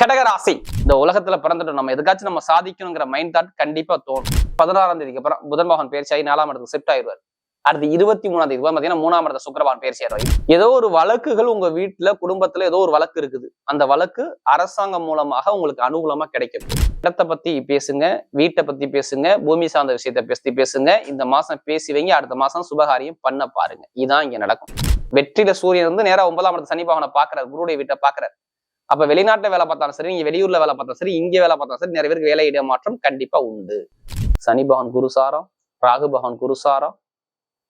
கடகராசி. இந்த உலகத்துல பிறந்துட்டோம் நம்ம எதுக்காச்சும் நம்ம சாதிக்கணுங்கிற மைண்ட் தாட் கண்டிப்பா தோணும். பதினாறாம் தேதிக்கு அப்புறம் புதன் பகவான் பயிற்சியாகி நாலாம் இடத்துக்கு ஷிஃப்ட் ஆயிடுவார். அடுத்து இருபத்தி மூணாம் தேதி பாத்தீங்கன்னா மூணாம் இடத்த சுக்கரபான் பேர் ஆயிடுவார் ஏதோ ஒரு வழக்குகள் உங்க வீட்டுல குடும்பத்துல ஏதோ ஒரு வழக்கு இருக்குது. அந்த வழக்கு அரசாங்கம் மூலமாக உங்களுக்கு அனுகூலமா கிடைக்கும். இடத்தை பத்தி பேசுங்க வீட்டை பத்தி பேசுங்க பூமி சார்ந்த விஷயத்த பத்தி பேசுங்க. இந்த மாசம் பேசி வைங்க அடுத்த மாசம் சுபகாரியம் பண்ண பாருங்க. இதான் இங்க நடக்கும். வெற்றியில சூரியன் வந்து நேரா ஒன்பதாம் இடத்த சனி பகவானை பாக்குறாரு குருடைய வீட்டை பாக்குறாரு அப்ப வெளிநாட்டுல வேலை பார்த்தாலும் சரி நீங்க வெளியூர்ல வேலை பார்த்தாலும் சரி இங்கே வேலை பார்த்தாலும் சரி நிறைய பேருக்கு வேலை இடமாற்றம் கண்டிப்பா உண்டு. சனி பகவான் குருசாரம் ராகு பகவான் குருசாரம்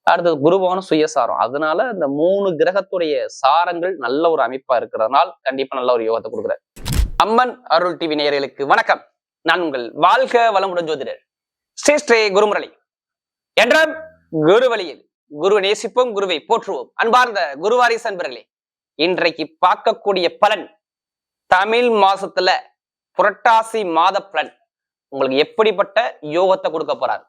அடுத்தது குரு பகவான் சுயசாரம் அதனால இந்த மூணு கிரகத்துடைய சாரங்கள் நல்ல ஒரு அமைப்பா இருக்கிறதுனால கண்டிப்பா நல்ல ஒரு யோகத்தை கொடுக்குறாரு. அம்மன் அருள் டிவி நேயர்களுக்கு வணக்கம். நான் உங்கள் வாழ்க வளமுடன் ஜோதிடர். ஸ்ரீ ஸ்ரீ குருமுரளி. என்ற குரு வழியில் குரு நேசிப்போம் குருவை போற்றுவோம். அன்பார்ந்த குருவாரிஸ் அன்பர்களே இன்றைக்கு பார்க்கக்கூடிய பலன் தமிழ் மாசத்துல புரட்டாசி மாத பலன் உங்களுக்கு எப்படிப்பட்ட யோகத்தை கொடுக்க போறார்?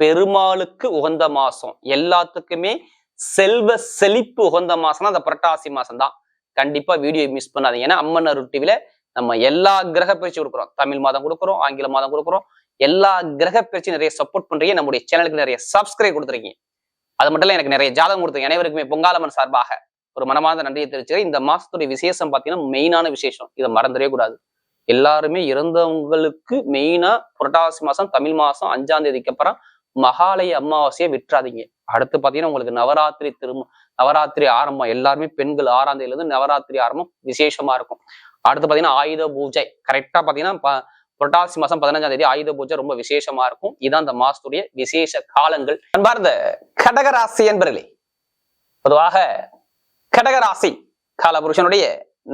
பெருமாளுக்கு உகந்த மாசம். எல்லாத்துக்குமே செல்வ செழிப்பு உகந்த மாசம்னா அந்த புரட்டாசி மாசம் தான் கண்டிப்பா வீடியோ மிஸ் பண்ணாதீங்க. ஏன்னா அம்மன் அருள் டிவில நம்ம எல்லா கிரக பயிற்சி கொடுக்குறோம். தமிழ் மாதம் கொடுக்குறோம் ஆங்கில மாதம் கொடுக்குறோம். எல்லா கிரக பயிற்சி நிறைய சப்போர்ட் பண்றீங்க. நம்முடைய சேனலுக்கு நிறைய சப்ஸ்கிரைப் கொடுத்துருக்கீங்க. அது மட்டும் இல்ல எனக்கு நிறைய ஜாதகம் கொடுத்துருங்க அனைவருக்குமே பொங்காலம்மன் சார்பாக ஒரு மனமார்ந்த நன்றியை தெரிவிச்சுக்கிறேன். இந்த மாசத்துடைய விசேஷம் பார்த்தீங்கன்னா மெயினான விசேஷம். இதை மறந்துடவே கூடாது. எல்லாருமே இறந்தவங்களுக்கு மெயினா புரட்டாசி மாசம் தமிழ் மாசம் அஞ்சாம் தேதிக்கு அப்புறம் மகாலய அமாவாசையை விட்டுறாதீங்க. அடுத்து பாத்தீங்கன்னா உங்களுக்கு நவராத்திரி திரும்ப நவராத்திரி ஆரம்பம். எல்லாருமே பெண்கள் ஆறாம் தேதியிலிருந்து நவராத்திரி ஆரம்பம் விசேஷமா இருக்கும். அடுத்து பாத்தீங்கன்னா ஆயுத பூஜை. கரெக்டா பாத்தீங்கன்னா புரட்டாசி மாசம் பதினஞ்சாம் தேதி ஆயுத பூஜை ரொம்ப விசேஷமா இருக்கும். இதான் அந்த மாசத்துடைய விசேஷ காலங்கள். அன்பார்ந்த கடகராசி என்பர்களே பொதுவாக கடகராசி காலபுருஷனுடைய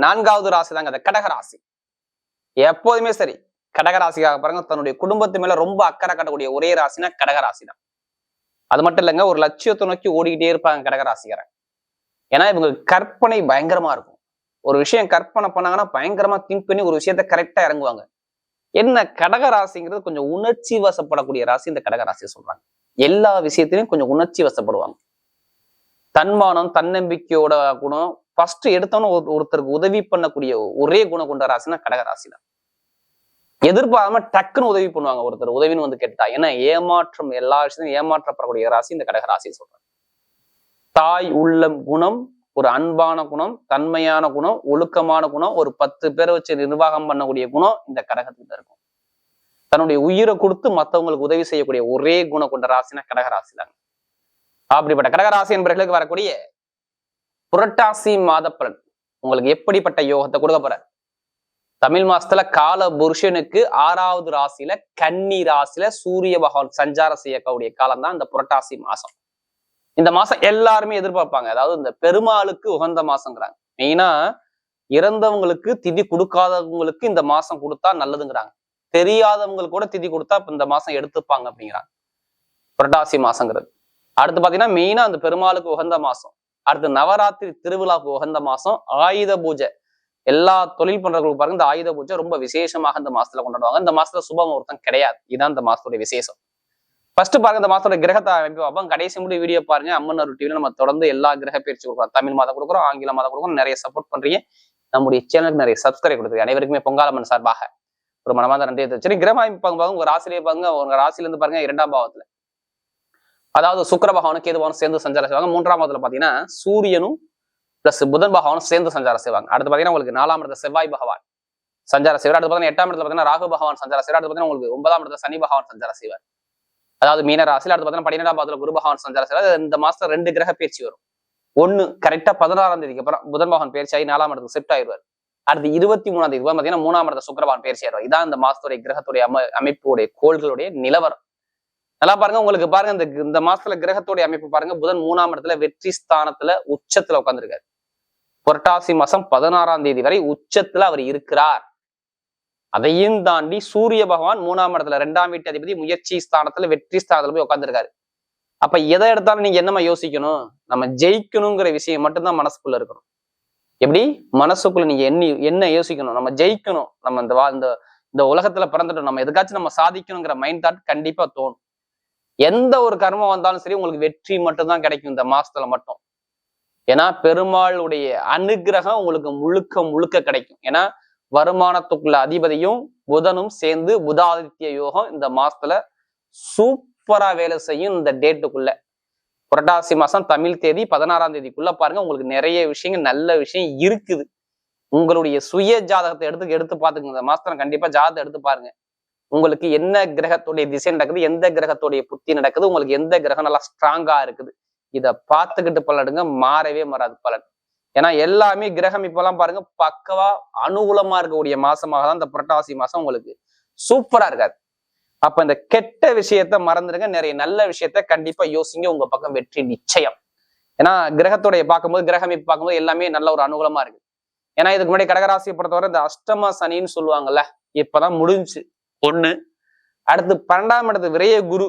நான்காவது ராசி தாங்க அந்த கடகராசி எப்போதுமே சரி கடகராசிக்காக பாருங்க தன்னுடைய குடும்பத்து மேல ரொம்ப அக்கறை கட்டக்கூடிய ஒரே ராசினா கடகராசி தான் அது மட்டும் இல்லைங்க ஒரு லட்சியத்தை நோக்கி ஓடிக்கிட்டே இருப்பாங்க கடகராசிக்காரன் ஏன்னா இவங்க கற்பனை பயங்கரமா இருக்கும். ஒரு விஷயம் கற்பனை பண்ணாங்கன்னா பயங்கரமா திங்க் பண்ணி ஒரு விஷயத்த கரெக்டா இறங்குவாங்க. என்ன கடகராசிங்கிறது கொஞ்சம் உணர்ச்சி வசப்படக்கூடிய ராசி இந்த கடகராசியை சொல்றாங்க. எல்லா விஷயத்திலையும் கொஞ்சம் உணர்ச்சி வசப்படுவாங்க. தன்மானம் தன்னம்பிக்கையோட குணம் ஃபர்ஸ்ட் எடுத்தோன்னு ஒரு- ஒருத்தருக்கு உதவி பண்ணக்கூடிய ஒரே குணம் கொண்ட ராசினா கடகராசி தான் எதிர்பாராம டக்குன்னு உதவி பண்ணுவாங்க ஒருத்தர். உதவின்னு வந்து கேட்டா ஏன்னா ஏமாற்றம் எல்லா விஷயத்தையும் ஏமாற்றப்படக்கூடிய ராசி இந்த கடக ராசி சொல்றாங்க. தாய் உள்ளம் குணம் ஒரு அன்பான குணம் தன்மையான குணம் ஒழுக்கமான குணம் ஒரு பத்து பேரை வச்சு நிர்வாகம் பண்ணக்கூடிய குணம் இந்த கடகத்துக்கு இருக்கும். தன்னுடைய உயிரை கொடுத்து மத்தவங்களுக்கு உதவி செய்யக்கூடிய ஒரே குணம் கொண்ட ராசினா கடக ராசி தாங்க அப்படிப்பட்ட கடகராசி என்பர்களுக்கு வரக்கூடிய புரட்டாசி மாதப்பலன் உங்களுக்கு எப்படிப்பட்ட யோகத்தை கொடுக்க போற தமிழ் மாசத்துல கால புருஷனுக்கு ஆறாவது ராசியில கன்னி ராசியில சூரிய பகவான் சஞ்சாரம் செய்யக்கூடிய காலம் தான் இந்த புரட்டாசி மாசம். இந்த மாசம் எல்லாருமே எதிர்பார்ப்பாங்க. அதாவது இந்த பெருமாளுக்கு உகந்த மாசங்கிறாங்க. மெயினா இறந்தவங்களுக்கு திதி கொடுக்காதவங்களுக்கு இந்த மாசம் கொடுத்தா நல்லதுங்கிறாங்க. தெரியாதவங்களுக்கு கூட திதி கொடுத்தா இந்த மாசம் எடுத்துப்பாங்க அப்படிங்கிறாங்க. புரட்டாசி மாசங்கிறது. அடுத்து பாத்தீங்கன்னா மெயினா அந்த பெருமாளுக்கு உகந்த மாசம். அடுத்து நவராத்திரி திருவிழாவுக்கு உகந்த மாசம் ஆயுத பூஜை. எல்லா தொழில் பண்றவங்களுக்கு பாருங்க இந்த ஆயுத பூஜை ரொம்ப விசேஷமாக இந்த மாசத்துல கொண்டாடுவாங்க. இந்த மாசத்துல சுப முகூர்த்தம் கிடையாது. இதுதான் இந்த மாசத்துடைய விசேஷம். ஃபர்ஸ்ட் பாருங்க இந்த மாசத்தோட கிரகத்தை அமைப்பு பார்ப்போம். கடைசி முடி வீடியோ பாருங்க. அம்மன் அருள் நம்ம தொடர்ந்து எல்லா கிரக பயிற்சி கொடுக்குறோம். தமிழ் மாதம் கொடுக்குறோம் ஆங்கில மாதம் கொடுக்குறோம். நிறைய சப்போர்ட் பண்றீங்க. நம்முடைய சேனலுக்கு நிறைய சப்ஸ்கிரைப் கொடுத்துருக்கு அனைவருக்குமே பொங்காலம்மன் சார்பாக. ஒரு மனமாத நன்றியை சரி கிரக அமைப்பு பாருங்க உங்க ராசிலேயே பாருங்க உங்க ராசியில இருந்து பாருங்க இரண்டாம் பாவத்துல. அதாவது சுக்கர பகவானும் கேது பகவானும் சேர்ந்து சஞ்சாரம் செய்வாங்க. மூன்றாம் பாவத்துல பாத்தீங்கன்னா சூரியனும் பிளஸ் புதன் பகவானும் சேர்ந்து சஞ்சாரம் செய்வாங்க. அடுத்து பாத்தீங்கன்னா உங்களுக்கு நாலாம் இடத்துல செவ்வாய் பகவான் சஞ்சாரம் செய்வார். அடுத்து பாத்தீங்கன்னா எட்டாம் இடத்துல பாத்தீங்கன்னா ராகு பகவான் சஞ்சாரம் செய்வார். அடுத்து பாத்தீங்கன்னா உங்களுக்கு ஒன்பதாம் இடத்துல சனி பகவான் சஞ்சாரம் செய்வார். அதாவது மீனராசியில் அடுத்து பாத்தீங்கன்னா பன்னிரெண்டாம் பாவத்துல குரு பகவான் சஞ்சாரம் செய்வார். இந்த மாசத்துல ரெண்டு கிரக பயிற்சி வரும். ஒண்ணு கரெக்டா பதினாறாம் தேதிக்கு அப்புறம் புதன் பகவான் பயிற்சி ஆகி நாலாம் இடத்துக்கு ஷிஃப்ட் ஆயிடுவார். அடுத்து இருபத்தி மூணாம் தேதி பார்த்தீங்கன்னா மூணாம் இடத்த சுக்கரபான் பயிற்சி ஆயிடுவார். இதான் இந்த மாசத்துடைய கிரகத்துடைய அமை அமைப்புடைய கோள்களுடைய நிலவரம். நல்லா பாருங்க உங்களுக்கு பாருங்க இந்த இந்த மாசத்துல கிரகத்துடைய அமைப்பு பாருங்க புதன் மூணாம் இடத்துல வெற்றி ஸ்தானத்துல உச்சத்துல உட்காந்துருக்காரு புரட்டாசி மாசம் பதினாறாம் தேதி வரை உச்சத்துல அவர் இருக்கிறார். அதையும் தாண்டி சூரிய பகவான் மூணாம் இடத்துல ரெண்டாம் வீட்டு அதிபதி முயற்சி ஸ்தானத்துல வெற்றி ஸ்தானத்துல போய் உட்காந்துருக்காரு அப்ப எதை எடுத்தாலும் நீங்க என்னமா யோசிக்கணும்? நம்ம ஜெயிக்கணுங்கிற விஷயம் மட்டும்தான் மனசுக்குள்ள இருக்கணும். எப்படி? மனசுக்குள்ள நீங்க என்ன என்ன யோசிக்கணும்? நம்ம ஜெயிக்கணும். நம்ம இந்த வா- இந்த இந்த உலகத்துல பிறந்துட்டோம். நம்ம எதுக்காச்சும் நம்ம சாதிக்கணுங்கிற மைண்ட் தாட் கண்டிப்பா தோணும். எந்த ஒரு கர்மம் வந்தாலும் சரி உங்களுக்கு வெற்றி மட்டும்தான் கிடைக்கும் இந்த மாசத்துல மட்டும். ஏன்னா பெருமாளுடைய அனுக்கிரகம் உங்களுக்கு முழுக்க முழுக்க கிடைக்கும். ஏன்னா வருமானத்துக்குள்ள அதிபதியும் புதனும் சேர்ந்து புதாதித்ய யோகம் இந்த மாசத்துல சூப்பரா வேலை செய்யும் இந்த டேட்டுக்குள்ள புரட்டாசி மாசம் தமிழ் தேதி பதினாறாம் தேதிக்குள்ள பாருங்க உங்களுக்கு நிறைய விஷயங்கள் நல்ல விஷயம் இருக்குது. உங்களுடைய சுய ஜாதகத்தை எடுத்து எடுத்து பாத்துக்கங்க இந்த மாசத்துல கண்டிப்பா ஜாதகத்தை எடுத்து பாருங்க. உங்களுக்கு என்ன கிரகத்துடைய திசை நடக்குது எந்த கிரகத்துடைய புத்தி நடக்குது உங்களுக்கு எந்த கிரகம் நல்லா ஸ்ட்ராங்கா இருக்குது இத பார்த்துக்கிட்டு பலனுங்க மாறவே மாறாது பலன். ஏன்னா எல்லாமே கிரகம் இப்பெல்லாம் பாருங்க பக்கவா அனுகூலமா இருக்கக்கூடிய மாசமாக தான் இந்த புரட்டாசி மாசம் உங்களுக்கு சூப்பரா இருக்காது. அப்ப இந்த கெட்ட விஷயத்த மறந்துடுங்க நிறைய நல்ல விஷயத்த கண்டிப்பா யோசிங்க உங்க பக்கம் வெற்றி நிச்சயம். ஏன்னா கிரகத்துடைய பார்க்கும்போது கிரகம் பார்க்கும்போது எல்லாமே நல்ல ஒரு அனுகூலமா இருக்கு. ஏன்னா இதுக்கு முன்னாடி கடகராசியை பொறுத்தவரை இந்த அஷ்டம சனின்னு சொல்லுவாங்கல்ல இப்பதான் முடிஞ்சு. ஒண்ணு. அடுத்து பன்னெண்டாம் இடத்து விரைய குரு.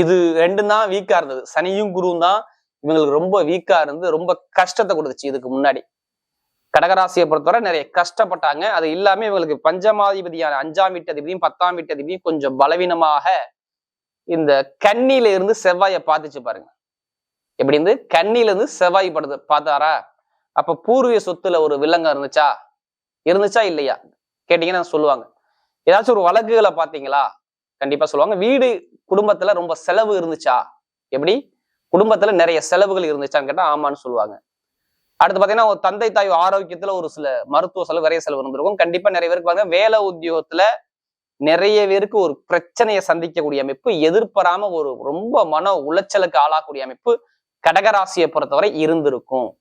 இது ரெண்டும் தான் வீக்கா இருந்தது. சனியும் குருவும் தான் இவங்களுக்கு ரொம்ப வீக்கா இருந்து ரொம்ப கஷ்டத்தை கொடுத்துச்சு இதுக்கு முன்னாடி. கடகராசியை பொறுத்தவரை நிறைய கஷ்டப்பட்டாங்க. அது இல்லாம இவங்களுக்கு பஞ்சமாதிபதியான அஞ்சாம் வீட்டு அதிபதியும் பத்தாம் வீட்டு அதிபதியும் கொஞ்சம் பலவீனமாக இந்த கண்ணியில இருந்து செவ்வாயை பார்த்துச்சு பாருங்க. எப்படி இருந்து? கண்ணில இருந்து செவ்வாய் படுது பார்த்தாரா? அப்ப பூர்வீக சொத்துல ஒரு வில்லங்கம் இருந்துச்சா? இருந்துச்சா இல்லையா? கேட்டீங்கன்னா சொல்லுவாங்க. ஏதாச்சும் ஒரு வழக்குகளை பாத்தீங்களா கண்டிப்பா சொல்லுவாங்க. வீடு குடும்பத்துல ரொம்ப செலவு இருந்துச்சா? எப்படி? குடும்பத்துல நிறைய செலவுகள் இருந்துச்சான்னு கேட்டா ஆமான்னு சொல்லுவாங்க. அடுத்து பாத்தீங்கன்னா ஒரு தந்தை தாய் ஆரோக்கியத்துல ஒரு சில மருத்துவ செலவு நிறைய செலவு இருந்திருக்கும். கண்டிப்பா நிறைய பேருக்கு பாருங்க வேலை உத்தியோகத்துல நிறைய பேருக்கு ஒரு பிரச்சனையை சந்திக்கக்கூடிய அமைப்பு எதிர்பாராம ஒரு ரொம்ப மன உளைச்சலுக்கு ஆளாகக்கூடிய அமைப்பு கடகராசியை பொறுத்தவரை இருந்திருக்கும்.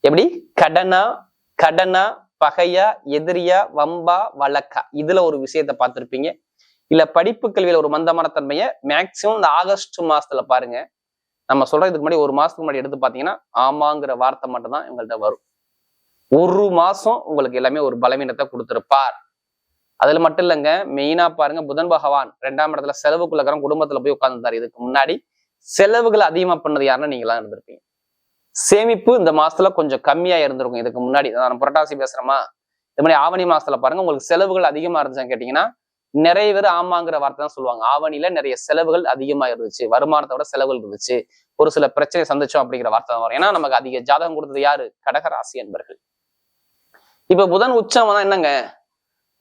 எப்படி? கடனா கடனா பகையா எதிரியா வம்பா வழக்கா? இதுல ஒரு விஷயத்த பார்த்திருப்பீங்க. இல்ல படிப்பு கல்வியில ஒரு மந்தமான தன்மையை மேக்சிமம் இந்த ஆகஸ்ட் மாசத்துல பாருங்க. நம்ம சொல்றதுக்கு முன்னாடி ஒரு மாசத்துக்கு முன்னாடி எடுத்து பாத்தீங்கன்னா ஆமாங்கிற வார்த்தை மட்டும்தான் இவங்கள்ட்ட வரும். ஒரு மாசம் உங்களுக்கு எல்லாமே ஒரு பலவீனத்தை கொடுத்திருப்பார். அதுல மட்டும் இல்லைங்க மெயினா பாருங்க புதன் பகவான் ரெண்டாம் இடத்துல செலவுக்குள்ள இருக்கிற குடும்பத்துல போய் உட்கார்ந்துருந்தாரு. இதுக்கு முன்னாடி செலவுகளை அதிகமா பண்ணது யாருன்னா நீங்க எல்லாம் இருந்திருப்பீங்க. சேமிப்பு இந்த மாசத்துல கொஞ்சம் கம்மியா இருந்திருக்கும். இதுக்கு முன்னாடி. நான் புரட்டாசி பேசுறேமா? இது மாதிரி ஆவணி மாசத்துல பாருங்க உங்களுக்கு செலவுகள் அதிகமா இருந்துச்சான்னு கேட்டீங்கன்னா நிறைய பேர் ஆமாங்கிற வார்த்தை தான் சொல்லுவாங்க. ஆவணியில நிறைய செலவுகள் அதிகமா இருந்துச்சு. வருமானத்தை விட செலவுகள் இருந்துச்சு. ஒரு சில பிரச்சனை சந்திச்சோம் அப்படிங்கிற வார்த்தை தான் வரும். ஏன்னா நமக்கு அதிக ஜாதகம் கொடுத்தது யாரு? கடகராசி என்பர்கள். இப்ப புதன் உச்சம் தான் என்னங்க?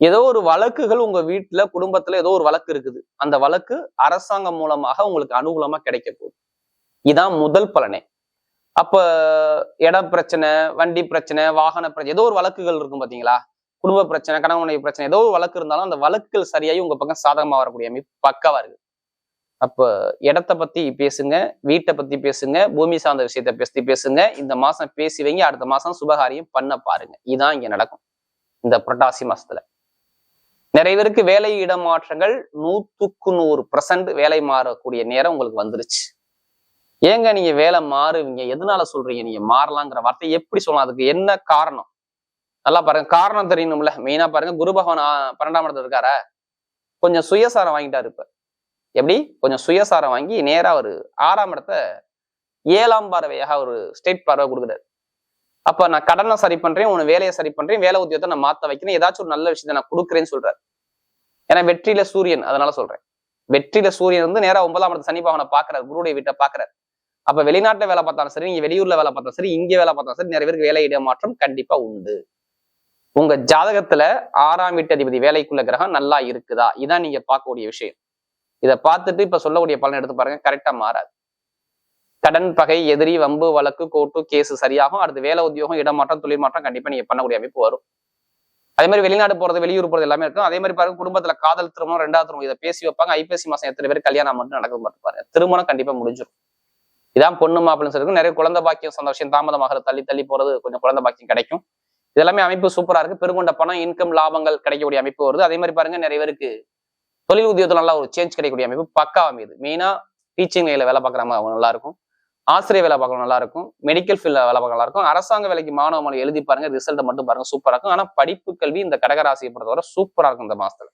ஏதோ ஒரு வழக்குகள் உங்க வீட்டுல குடும்பத்துல ஏதோ ஒரு வழக்கு இருக்குது. அந்த வழக்கு அரசாங்கம் மூலமாக உங்களுக்கு அனுகூலமா கிடைக்க போகுது. இதான் முதல் பலனே. அப்ப இடம் பிரச்சனை வண்டி பிரச்சனை வாகன பிரச்சனை ஏதோ ஒரு வழக்குகள் இருக்கும் பாத்தீங்களா? குடும்ப பிரச்சனை கணவன் மனைவி பிரச்சனை ஏதோ ஒரு வழக்கு இருந்தாலும் அந்த வழக்குகள் சரியாகி உங்க பக்கம் சாதகமா வரக்கூடிய அமைப்பு பக்கவா இருக்கு. அப்ப இடத்த பத்தி பேசுங்க வீட்டை பத்தி பேசுங்க பூமி சார்ந்த விஷயத்த பத்தி பேசுங்க இந்த மாசம் பேசி வைங்க அடுத்த மாசம் சுபகாரியம் பண்ண பாருங்க. இதுதான் இங்க நடக்கும். இந்த புரட்டாசி மாசத்துல. நிறைய பேருக்கு வேலை இடமாற்றங்கள் நூத்துக்கு நூறு பர்சன்ட் வேலை மாறக்கூடிய நேரம் உங்களுக்கு வந்துருச்சு. ஏங்க நீங்க வேலை மாறுவீங்க? எதனால சொல்றீங்க? நீங்க மாறலாங்கிற வார்த்தை எப்படி சொல்லலாம்? அதுக்கு என்ன காரணம்? நல்லா பாருங்க. காரணம் தெரியணும்ல. மெயினா பாருங்க. குரு பகவான் பன்னெண்டாம் இடத்துல இருக்காரா? கொஞ்சம் சுயசாரம் வாங்கிட்டாரு இப்ப. எப்படி? கொஞ்சம் சுயசாரம் வாங்கி நேரா ஒரு ஆறாம் இடத்த ஏழாம் பார்வையாக ஒரு ஸ்டேட் பார்வை கொடுக்குறாரு. அப்ப நான் கடனை சரி பண்றேன் உன வேலையை சரி பண்றேன் வேலை உத்தியோகத்தை நான் மாத்த வைக்கிறேன் ஏதாச்சும் ஒரு நல்ல விஷயத்தை நான் கொடுக்குறேன்னு சொல்றாரு. ஏன்னா வெற்றியில சூரியன் அதனால சொல்றேன். வெற்றியில சூரியன் வந்து நேரா ஒன்பதாம் இடத்து சனி பாவனை பாக்குறாரு குருடைய வீட்டை பாக்குறாரு அப்ப வெளிநாட்டுல வேலை பார்த்தாலும் சரி நீங்க வெளியூர்ல வேலை பார்த்தாலும் சரி இங்க வேலை பார்த்தாலும் சரி நிறைய பேருக்கு வேலை இடமாற்றம் கண்டிப்பா உண்டு. உங்க ஜாதகத்துல ஆறாம் வீட்டு அதிபதி வேலைக்குள்ள கிரகம் நல்லா இருக்குதா? இதான் நீங்க பார்க்கக்கூடிய விஷயம். இதை பார்த்துட்டு இப்ப சொல்லக்கூடிய பலன் எடுத்து பாருங்க கரெக்டா மாறாது. கடன் பகை எதிரி வம்பு வழக்கு கோர்ட்டு கேஸ் சரியாகும். அடுத்து வேலை உத்தியோகம் இடமாற்றம் தொழில் மாற்றம் கண்டிப்பா நீங்க பண்ணக்கூடிய அமைப்பு வரும். அதே மாதிரி வெளிநாடு போறது வெளியூர் போறது எல்லாமே இருக்கும். அதே மாதிரி பாருங்க குடும்பத்துல காதல் திருமணம் ரெண்டாவது திருமணம் இதை பேசி வைப்பாங்க. ஐபிஎஸ்சி மாசம் எத்தனை பேர் கல்யாணம் மட்டும் நடக்க மட்டும் திருமணம் கண்டிப்பா முடிஞ்சிடும் இதான் பொண்ணு மாப்பிள்ளைன்னு சொல்லிருக்கு நிறைய குழந்தை பாக்கியம் சந்தோஷம் தாமதமாக தள்ளி தள்ளி போறது கொஞ்சம் குழந்தை பாக்கியம் கிடைக்கும். இதெல்லாமே அமைப்பு சூப்பரா இருக்கு. பெருங்கொண்ட பணம் இன்கம் லாபங்கள் கிடைக்கக்கூடிய அமைப்பு வருது. அதே மாதிரி பாருங்க நிறைய பேருக்கு தொழில் உத்தியோகத்துல நல்லா ஒரு சேஞ்ச் கிடைக்கக்கூடிய அமைப்பு பக்கா அமையுது. மெயினா டீச்சிங் நிலையில வேலை பார்க்குறாங்க அவங்க நல்லா இருக்கும். ஆசிரியர் வேலை பார்க்கணும் நல்லா இருக்கும். மெடிக்கல் ஃபீல்ட்ல வேலை பார்க்க நல்லா இருக்கும். அரசாங்க வேலைக்கு மாணவ மாணவ எழுதி பாருங்க ரிசல்ட் மட்டும் பாருங்க சூப்பரா இருக்கும். ஆனா படிப்பு கல்வி இந்த கடகராசியை பொறுத்தவரை சூப்பரா இருக்கும் இந்த மாசத்துல.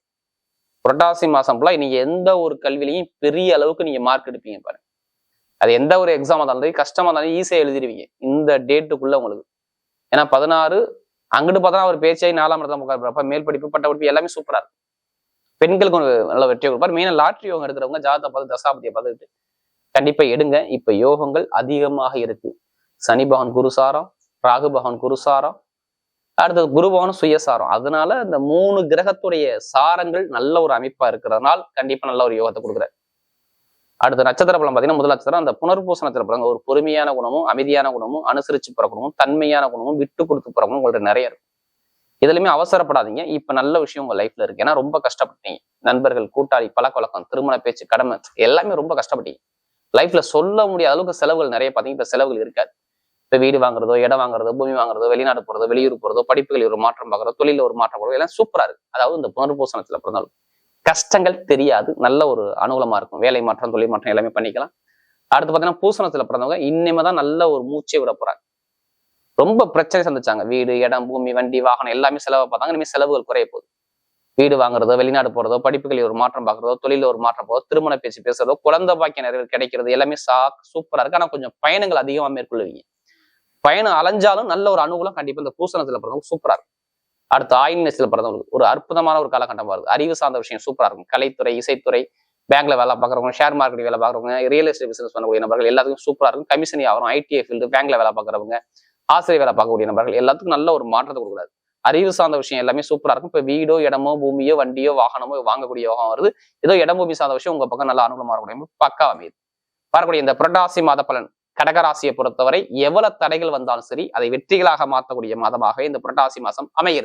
புரட்டாசி மாசம் ஃபுல்லா நீங்க எந்த ஒரு கல்விலையும் பெரிய அளவுக்கு நீங்க மார்க் எடுப்பீங்க பாருங்க. அது எந்த ஒரு எக்ஸாம் இருந்தாலும் கஷ்டமாக கஷ்டமா இருந்தாலும் ஈஸியாக எழுதிடுவீங்க. இந்த டேட்டுக்குள்ளே உங்களுக்கு. ஏன்னா பதினாறு அங்கிட்டு பார்த்தா ஒரு பேச்சாய் நாலாம் இடத்துல உட்காரு அப்ப மேல் படிப்பு பட்ட படிப்பு எல்லாமே சூப்பராக இருக்கும். பெண்களுக்கு ஒரு நல்ல வெற்றியை கொடுப்பார். மெயினாக லாட்ரி யோகம் எடுக்கிறவங்க ஜாதகத்தை பார்த்து தசாபதியை பார்த்துட்டு கண்டிப்பா எடுங்க. இப்ப யோகங்கள் அதிகமாக இருக்கு. சனி பகவான் குருசாரம் ராகு பகவான் குருசாரம் அடுத்தது குருபவனும் சுயசாரம் அதனால இந்த மூணு கிரகத்துடைய சாரங்கள் நல்ல ஒரு அமைப்பா இருக்கிறதுனால கண்டிப்பா நல்ல ஒரு யோகத்தை கொடுக்குறாரு. அடுத்த நட்சத்திர பலம் பார்த்தீங்கன்னா முதல் நட்சத்திரம் அந்த புனர்பூச நட்சத்திர பலங்க ஒரு பொறுமையான குணமும் அமைதியான குணமும் அனுசரிச்சு பிறக்கணும் தன்மையான குணமும் விட்டு கொடுத்து பிறக்கணும் உங்கள்ட்ட நிறைய இருக்கும். இதுலையுமே அவசரப்படாதீங்க. இப்ப நல்ல விஷயம் உங்க லைஃப்ல இருக்கு. ஏன்னா ரொம்ப கஷ்டப்பட்டீங்க. நண்பர்கள் கூட்டாளி பழக்கவழக்கம் திருமண பேச்சு கடமை எல்லாமே ரொம்ப கஷ்டப்பட்டீங்க. லைஃப்ல சொல்ல முடியாத அளவுக்கு செலவுகள் நிறைய பார்த்தீங்கன்னா இப்ப செலவுகள் இருக்காது. இப்ப வீடு வாங்குறதோ இடம் வாங்குறதோ பூமி வாங்குறதோ வெளிநாடு போறதோ வெளியூர் போறதோ படிப்புகளில் ஒரு மாற்றம் பார்க்கறதோ தொழில ஒரு மாற்றம் பார்க்கறதோ எல்லாம் சூப்பரா இருக்கு. அதாவது இந்த புனர்பூசணத்துல பிறந்தாலும். கஷ்டங்கள் தெரியாது. நல்ல ஒரு அனுகூலமா இருக்கும். வேலை மாற்றம் தொழில் மாற்றம் எல்லாமே பண்ணிக்கலாம். அடுத்து பார்த்தீங்கன்னா பூசணத்தில் பிறந்தவங்க இன்னிமே தான் நல்ல ஒரு மூச்சை விட போறாங்க. ரொம்ப பிரச்சனை சந்திச்சாங்க. வீடு இடம் பூமி வண்டி வாகனம் எல்லாமே செலவை பார்த்தாங்க. இனிமேல் செலவுகள் குறைய போகுது. வீடு வாங்குறதோ வெளிநாடு போறதோ படிப்புகளில் ஒரு மாற்றம் பார்க்குறதோ தொழில ஒரு மாற்றம் போகிறதோ திருமண பேச்சு பேசுறதோ குழந்தை பாக்கிய நிறைய கிடைக்கிறது எல்லாமே சா சூப்பரா இருக்கு. ஆனா கொஞ்சம் பயணங்கள் அதிகமா மேற்கொள்ளுவீங்க. பயணம் அலைஞ்சாலும் நல்ல ஒரு அனுகூலம் கண்டிப்பா இந்த பூசணத்துல பிறந்தவங்க சூப்பரா இருக்கும். அடுத்து ஆயின் நெஸ்ல பிறந்தவங்களுக்கு ஒரு அற்புதமான ஒரு காலகட்டம் வருது. அறிவு சார்ந்த விஷயம் சூப்பரா இருக்கும். கலைத்துறை இசைத்துறை பேங்க்ல வேலை பார்க்குறவங்க ஷேர் மார்க்கெட் வேலை பார்க்குறவங்க ரியல் எஸ்டேட் பிசினஸ் பண்ணக்கூடிய நபர்கள் எல்லாத்துக்கும் சூப்பரா இருக்கும். கமிஷன் ஆகும் ஐடிஐ ஃபீல்டு பேங்க்ல வேலை பார்க்குறவங்க ஆசிரியர் வேலை பார்க்கக்கூடிய நபர்கள் எல்லாத்துக்கும் நல்ல ஒரு மாற்றத்தை கொடுக்குறாரு. அறிவு சார்ந்த விஷயம் எல்லாமே சூப்பரா இருக்கும். இப்போ வீடோ இடமோ பூமியோ வண்டியோ வாகனமோ வாங்கக்கூடிய யோகம் வருது. ஏதோ இடம் பூமி சார்ந்த விஷயம் உங்க பக்கம் நல்ல அனுகூலமாக இருக்கக்கூடிய பக்கா அமையுது. வரக்கூடிய இந்த புரட்டாசி மாத பலன் கடகராசியை பொறுத்தவரை எவ்வளவு தடைகள் வந்தாலும் சரி அதை வெற்றிகளாக மாற்றக்கூடிய மாதமாக இந்த புரட்டாசி மாதம் அமைகிறது.